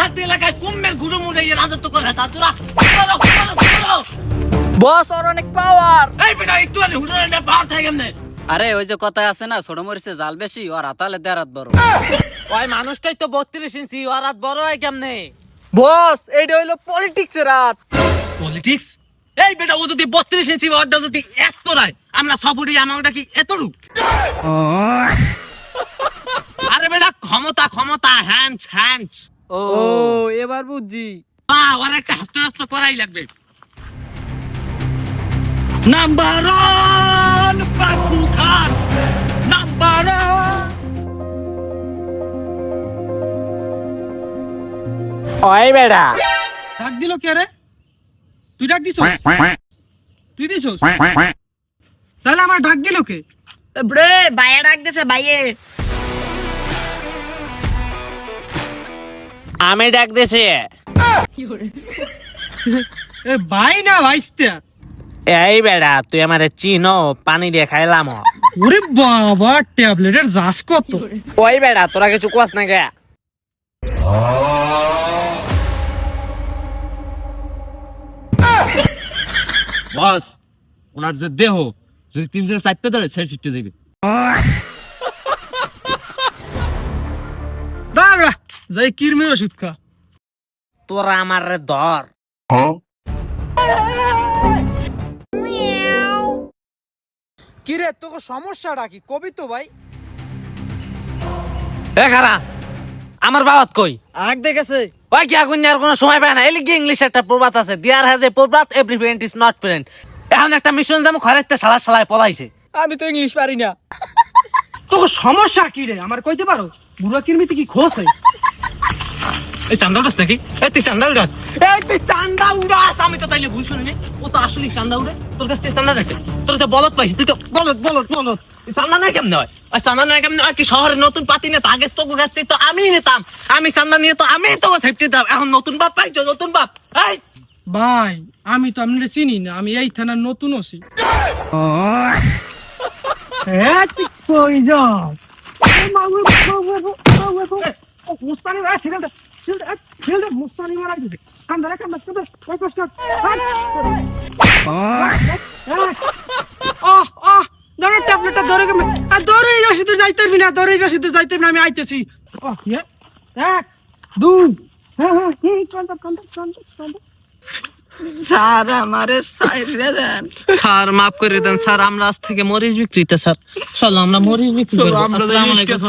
থাকতে এলাকায় কুম্ভের ঘুরে মুড়ে রাজত্ব করে তা? তোরা করো, করো, করো। বস ওর অনেক পাওয়ার এই বেটা একটু আগে হুডুরে পাওয়ার থাকে কেমনে? আরে ওই যে কথায় আছে না ছোট মরিচে জাল বেশি আর দেড়াত বড়। ওই মানুষটাই তো বত্রিশ ইঞ্চি ওর হাত বড় হয় কেমনে? বস এইটা হইল পলিটিক্স এর হাত। পলিটিক্স এই বেটা ও যদি বত্রিশ ইঞ্চি অর্ধা যদি এত রায় আমরা সবুরি আমারটা কি আরে বেটা ক্ষমতা ক্ষমতা হ্যান্ডস হ্যান্ডস ও। এবার বুঝছি। বা ওর একটা হাসতে হাসতে করাই লাগবে। নাম্বার ওয়ান পাখু খান নাম্বার ওয়ান ওই বেড়া ডাক দিল কে রে? তুই ডাক দিছ তুই দিছ তাহলে আমার ডাক দিল কে? ব্রে বাইরে ডাক দিছে বাইরে আমি ডাক দিছি এ ভাই না ভাইস্তা। এই বেড়া তুই আমারে চিনো পানি দিয়ে খাইলাম। ওরে বাবা ট্যাবলেটের জাস কত। ওই বেড়া তোরা কিছু কোয়াস না গে। বস ওনার যে দেহ যদি তিন জনের চারটে ধরে ছেড়ে ছিটতে দেবে যাই কিরমির ওষুধ খা। তোরা আমার ধর। কিরে তোকে সমস্যাটা কি? কবি তো ভাই। এ খারা আমার বাবাত কই? আগ দেখেছে। ওই কি আগুন আর কোনো সময় পায় না? এলিগে ইংলিশ একটা প্রবাদ আছে। দিয়ার হ্যাজ এ প্রবাদ every friend is not friend এখন একটা মিশন যাব খরেতে সালা সালায় পলাইছে। আমি তো ইংলিশ পারি না। তোকে সমস্যা কি রে? আমার কইতে পারো? বুড়া কিরমিতে কি খোঁজ হয় এই চান্দা উড়াস নাকি এই তুই চান্দা উড়াস এই তুই চান্দা উড়াস আমি তো তাইলে ভুল শুনিনি ও তো আসলে চান্দা উড়ে তোর কাছ থেকে চান্দা দেখছে তোর তো বলত পাইছি তুই তো বলত বলত বলত এই চান্দা নাই কেমনে হয় আর চান্দা নাই কেমনে হয় কি শহরে নতুন পাতি নেতা আগে তো কাছ থেকে তো আমি নিতাম আমি চান্দা নিয়ে তো আমি তো সেফটি দিতাম এখন নতুন বাপ পাইছো নতুন বাপ এই ভাই আমি তো আপনার চিনি না আমি এই থানার নতুন হ্যাঁ তুই কই যাও দে মুস্তানি মারা দিতে কান্দা রে কান্দা কান্দা ওই কষ্ট আহ আহ ধরে ট্যাবলেটটা ধরে কেমন আর ধরে এই ওষুধে যাইতে পারবি না ধরে এই ওষুধে যাইতে পারবি না আমি আইতেছি। ইয়ে, এক দুই হ্যাঁ হ্যাঁ কান্দা কান্দা কান্দা কান্দা। স্যার আমারে সাইরে দেন। স্যার মাফ করে দেন স্যার আমরা আজ থেকে মরিচ বিক্রিতে স্যার। চলো আমরা মরিচ বিক্রি করব। আসসালামু আলাইকুম।